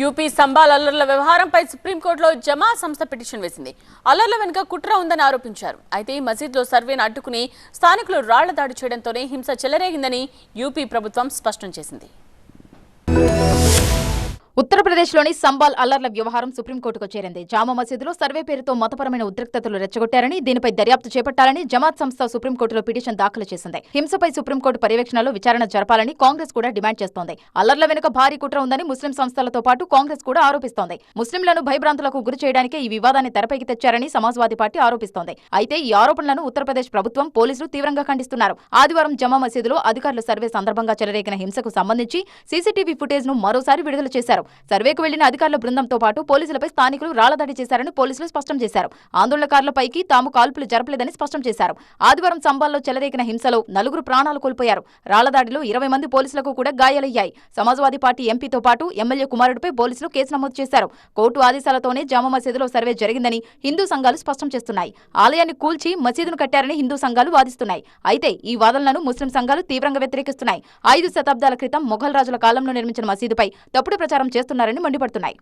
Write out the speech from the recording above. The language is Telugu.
యూపీ సంబాల్ అల్లర్ల వ్యవహారంపై సుప్రీంకోర్టులో జమా సంస్థ పిటిషన్ వేసింది. అల్లర్ల వెనుక కుట్ర ఉందని ఆరోపించారు. అయితే ఈ మసీద్లో సర్వేను అడ్డుకుని స్థానికులు రాళ్ళ దాడి చేయడంతోనే హింస చెలరేగిందని యూపీ ప్రభుత్వం స్పష్టం చేసింది. ఉత్తరప్రదేశ్లోని సంబాల్ అల్లర్ల వ్యవహారం సుప్రీంకోర్టుకు చేరింది. జామా మసీదులో సర్వే పేరుతో మతపరమైన ఉద్రిక్తతలు రెచ్చగొట్టారని దీనిపై దర్యాప్తు చేపట్టాలని జమాత్ సంస్థ సుప్రీంకోర్టులో పిటిషన్ దాఖలు చేసింది. హింసపై సుప్రీంకోర్టు పర్యవేక్షణలో విచారణ జరపాలని కాంగ్రెస్ కూడా డిమాండ్ చేస్తోంది. అల్లర్ల వెనుక భారీ కుట్ర ఉందని ముస్లిం సంస్థలతో పాటు కాంగ్రెస్ కూడా ఆరోపిస్తోంది. ముస్లింలను భయభ్రాంతులకు గురి చేయడానికే ఈ వివాదాన్ని తెరపైకి తెచ్చారని సమాజ్వాదీ పార్టీ ఆరోపిస్తోంది. అయితే ఈ ఆరోపణలను ఉత్తరప్రదేశ్ ప్రభుత్వం పోలీసులు తీవ్రంగా ఖండిస్తున్నారు. ఆదివారం జమా మసీదులో అధికారుల సర్వే సందర్భంగా చెలరేగిన హింసకు సంబంధించి సీసీటీవీ ఫుటేజ్ను మరోసారి విడుదల చేశారు. సర్వేకు వెళ్ళిన అధికారుల బృందంతో పాటు పోలీసులపై స్థానికులు రాళ్ళదాడి చేశారని పోలీసులు స్పష్టం చేశారు. ఆందోళనకారులపైకి తాము కాల్పులు జరపలేదని స్పష్టం చేశారు. ఆదివారం సంబాల్లో చెలరేగిన హింసలో నలుగురు ప్రాణాలు కోల్పోయారు. రాళ్ళదాడిలో ఇరవై మంది పోలీసులకు కూడా గాయాలయ్యాయి. సమాజ్వాదీ పార్టీ ఎంపీతో పాటు ఎమ్మెల్యే కుమారుడిపై పోలీసులు కేసు నమోదు చేశారు. కోర్టు ఆదేశాలతోనే జామా మసీదులో సర్వే జరిగిందని హిందూ సంఘాలు స్పష్టం చేస్తున్నాయి. ఆలయాన్ని కూల్చి మసీదును కట్టారని హిందూ సంఘాలు వాదిస్తున్నాయి. అయితే ఈ వాదనలను ముస్లిం సంఘాలు తీవ్రంగా వ్యతిరేకిస్తున్నాయి. ఐదు శతాబ్దాల క్రితం మొఘల్ రాజుల కాలంలో నిర్మించిన మసీదుపై తప్పుడు ప్రచారం చేస్తున్నారని మండిపడుతున్నాయి.